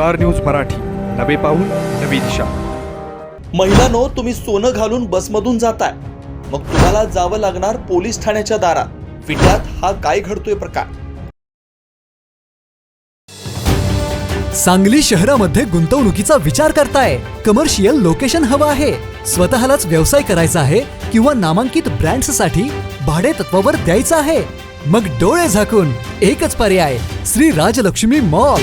Star news Marathi. नवे पाऊल नवी दिशा. महिलांनो तुम्ही सोनं घालून बसमधून जाताय. मग तुम्हाला जावं लागणार पोलीस ठाण्याच्या दारात. विट्यात हा काय घडतोय प्रकार? सांगली शहरामध्ये गुंतवणुकीचा विचार करताय. कमर्शियल लोकेशन हवं आहे. स्वतःलाच व्यवसाय करायचा आहे किंवा नामांकित ब्रँड्ससाठी भाडे तत्वावर द्यायचं आहे. मग डोळे झाकून एकच पर्याय श्री राजलक्ष्मी मॉल.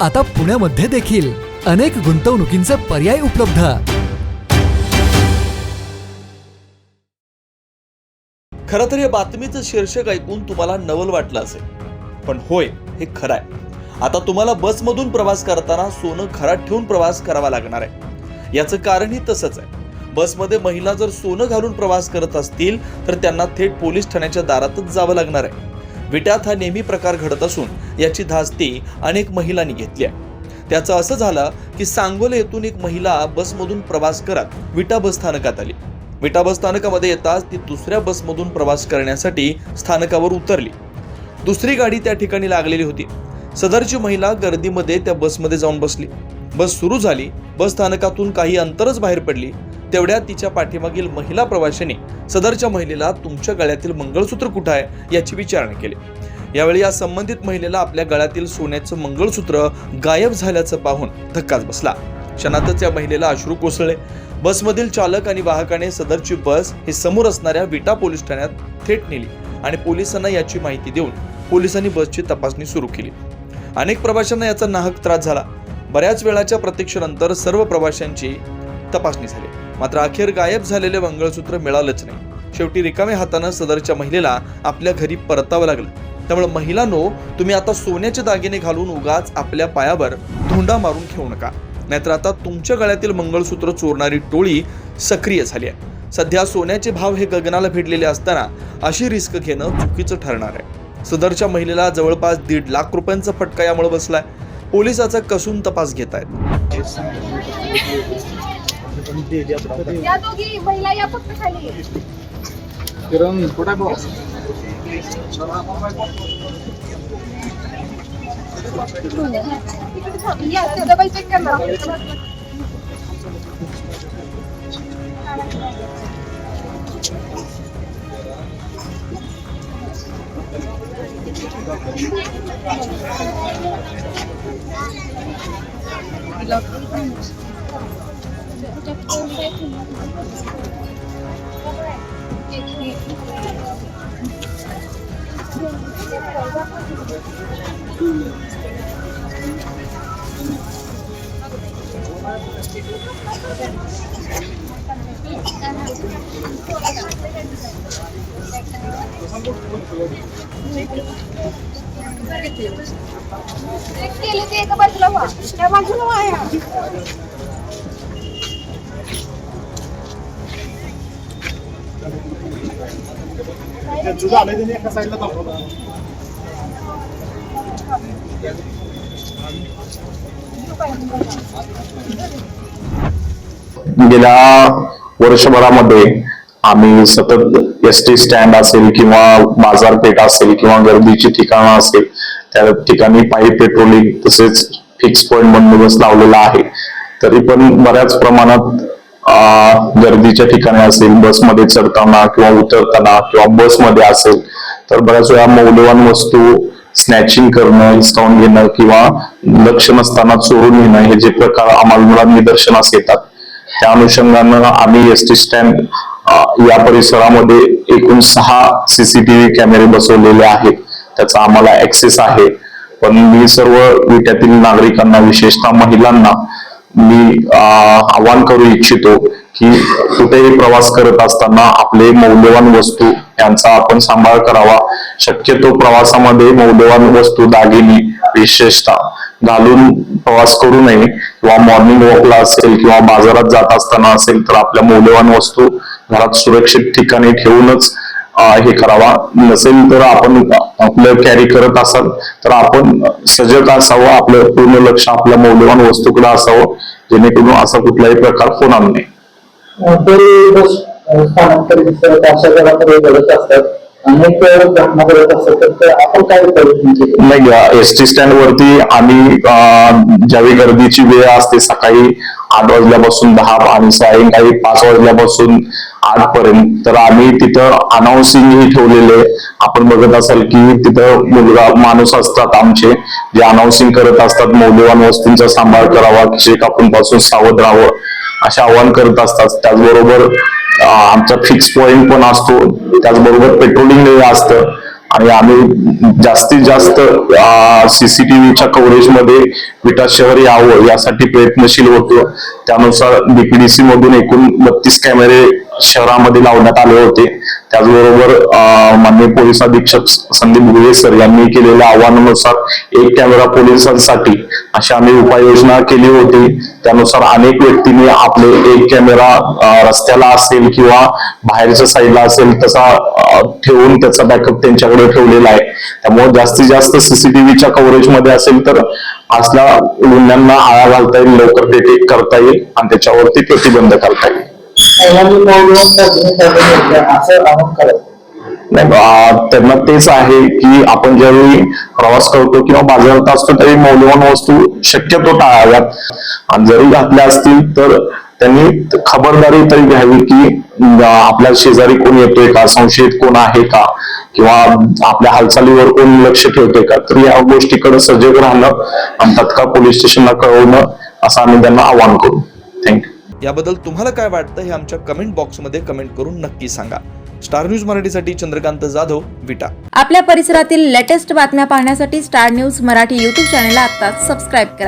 आता पुण्यामध्ये देखील अनेक गुंतवणुकींचे पर्याय उपलब्ध. खर तर या बातमीचं शीर्षक ऐकून तुम्हाला नवल वाटलं असेल. पण होय हे खरं आहे. आता तुम्हाला बसमधून प्रवास करताना सोनं घरात ठेवून प्रवास करावा लागणार आहे. याचं कारणही तसंच आहे. बसमध्ये महिला जर सोनं घालून प्रवास करत असतील तर त्यांना थेट पोलीस ठाण्याच्या दारातच जावं लागणार आहे. विट्यात हा नेहमी प्रकार घडत असून याची धास्ती अनेक महिलांनी घेतली आहे. त्याचं असं झालं की सांगोले येथून एक महिला बसमधून प्रवास करत विटा बस स्थानकात आली. विटा बस स्थानकामध्ये येताच ती दुसऱ्या बसमधून प्रवास करण्यासाठी स्थानकावर उतरली. दुसरी गाडी त्या ठिकाणी लागलेली होती. सदरची महिला गर्दीमध्ये त्या बसमध्ये जाऊन बसली. बस सुरू झाली. बस स्थानकातून काही अंतरच बाहेर पडली. तेवढ्या तिच्या पाठीमागील महिला प्रवाशाने सदरच्या महिलेला तुमच्या गळ्यातील मंगळसूत्र कुठं आहे याची विचारणा केली. यावेळी या संबंधित महिलेला आपल्या गळ्यातील सोन्याचं मंगळसूत्र गायब झाल्याचं पाहून धक्काच बसला. क्षणातच या महिलेला अश्रू कोसळले. बसमधील चालक आणि वाहकाने सदरची बस ही समोर असणाऱ्या विटा पोलीस ठाण्यात थेट नेली आणि पोलिसांना याची माहिती देऊन पोलिसांनी बसची तपासणी सुरू केली. अनेक प्रवाशांना याचा नाहक त्रास झाला. बऱ्याच वेळाच्या प्रतीक्षेनंतर सर्व प्रवाशांची तपासणी झाली. मात्र अखेर गायब झालेले मंगळसूत्र मिळालंच नाही. शेवटी रिकाम्या हातानं सदरच्या महिलेला आपल्या घरी परतावं लागलं. त्यामुळे महिलांनो तुम्ही आता सोन्याचे दागिने घालून उगाच आपल्या पायावर धोंडा मारून ठेवू नका. नाहीतर आता तुमच्या गळ्यातील मंगळसूत्र चोरणारी टोळी सक्रिय झाली आहे. सध्या सोन्याचे भाव हे गगनाला भिडलेले असताना अशी रिस्क घेणं चुकीचं ठरणार आहे. सदरच्या महिलेला जवळपास दीड लाख रुपयांचा फटका यामुळे बसलाय. पोलिसाचा कसून तपास घेत आहेत या दोघी महिला या फक्त खाली. किरण कुठे बघ या डबल चेक करणार केले ते एका बाजूला वा त्या बाजूला व्हा गेल्या वर्षभरामध्ये आम्ही सतत एस टी स्टँड असेल किंवा बाजारपेठ असेल किंवा गर्दीची ठिकाणं असेल त्या ठिकाणी पायी पेट्रोलिंग तसेच फिक्स पॉइंट बंदोबस्त लावलेला आहे. तरी पण बऱ्याच प्रमाणात गर्दीच्या ठिकाणी असेल बसमध्ये चढताना किंवा उतरताना किंवा बसमध्ये असेल तर बऱ्याच वेळा मौल्यवान वस्तू स्नॅचिंग करणं हिसकावून घेणं किंवा लक्ष नसताना चोरून घेणं हे जे प्रकार आम्हाला निदर्शनास येतात. त्या अनुषंगानं आम्ही एस टी स्टँड या परिसरामध्ये एकूण सहा सीसीटीव्ही कॅमेरे बसवलेले आहेत. त्याचा आम्हाला ऍक्सेस आहे. पण मी सर्व विट्यातील नागरिकांना विशेषतः महिलांना मी अं, आवाहन करू इच्छितो की कुठेही प्रवास करत असताना आपले मौल्यवान वस्तू यांचा आपण सांभाळ करावा. शक्यतो प्रवासामध्ये मौल्यवान वस्तू दागिने विशेषतः घालून प्रवास करू नये. किंवा मॉर्निंग वॉकला असेल किंवा बाजारात जात असताना असेल तर आपल्या मौल्यवान वस्तू घरात सुरक्षित ठिकाणी ठेवूनच हे करावा. नसेल तर आपण आपलं कॅरी करत असाल तर आपण सजग असावं. आपलं पूर्ण लक्ष आपल्या मौल्यवान वस्तूकडे असावं. जेणेकरून असा कुठलाही प्रकार होणार नाही. अनेक घटना घडत असतात तर आपण काय नाही एस टी स्टँड वरती आम्ही ज्यावेळी गर्दीची वेळ असते सकाळी आठ वाजल्यापासून दहा आणि सायंकाळी पाच वाजल्यापासून आठ पर्यंत तर आम्ही तिथं अनाउन्सिंग ही ठेवलेले. आपण बघत असाल की तिथं मुलगा माणूस असतात आमचे जे अनाऊन्सिंग करत असतात मौल्यवान वस्तूंचा सांभाळ करावा शेकापून पासून सावध राहावं असे आवाहन करत असतात. त्याचबरोबर आमचा फिक्स पॉइंट पण असतो. त्याचबरोबर पेट्रोलिंग असतं. आणि आम्ही जास्तीत जास्त सीसीटीव्हीच्या कव्हरेजमध्ये विटा शहर यावं यासाठी प्रयत्नशील होतो. त्यानुसार बीपीडीसी मधून एकूण बत्तीस कॅमेरे शहरामध्ये लावण्यात आले होते. त्याचबरोबर मान्य माननीय पोलीस अधीक्षक संदीप गुहे सर यांनी केलेल्या आव्हानानुसार एक कॅमेरा पोलिसांसाठी अशी आम्ही उपाययोजना केली होती. त्यानुसार अनेक व्यक्तींनी आपले एक कॅमेरा रस्त्याला असेल किंवा बाहेरच्या साईडला असेल तसा ठेवून त्याचा बॅकअप त्यांच्याकडे ठेवलेला आहे. त्यामुळे जास्तीत जास्त सीसीटीव्हीच्या कव्हरेजमध्ये असेल तर असला गुन्ह्यांना आळा घालता येईल लवकर डिटेक्ट करता येईल आणि त्याच्यावरती प्रतिबंध करता येईल. त्यांना तेच आहे की आपण ज्यावेळी प्रवास करतो किंवा बाजारात असतो त्यावेळी मौल्यवान वस्तू शक्यतो टाळाव्यात. आणि जरी घातल्या असतील तर त्यांनी खबरदारी तरी घ्यावी की आपल्या शेजारी कोण येतोय का? संशयित कोण आहे का? किंवा आपल्या हालचालीवर कोण लक्ष ठेवतोय का? तर या गोष्टीकडे सजग राहणं आणि तत्काळ पोलीस स्टेशनला कळवणं असं आम्ही त्यांना आवाहन करू. थँक्यू याबद्दल तुम्हाला काय वाटतं हे आमच्या कमेंट बॉक्समध्ये कमेंट करून नक्की सांगा. स्टार न्यूज मराठीसाठी चंद्रकांत जाधव विटा. आपल्या परिसरातील लेटेस्ट बातम्या पाहण्यासाठी स्टार न्यूज मराठी युट्यूब चॅनलला आता सबस्क्राईब करा.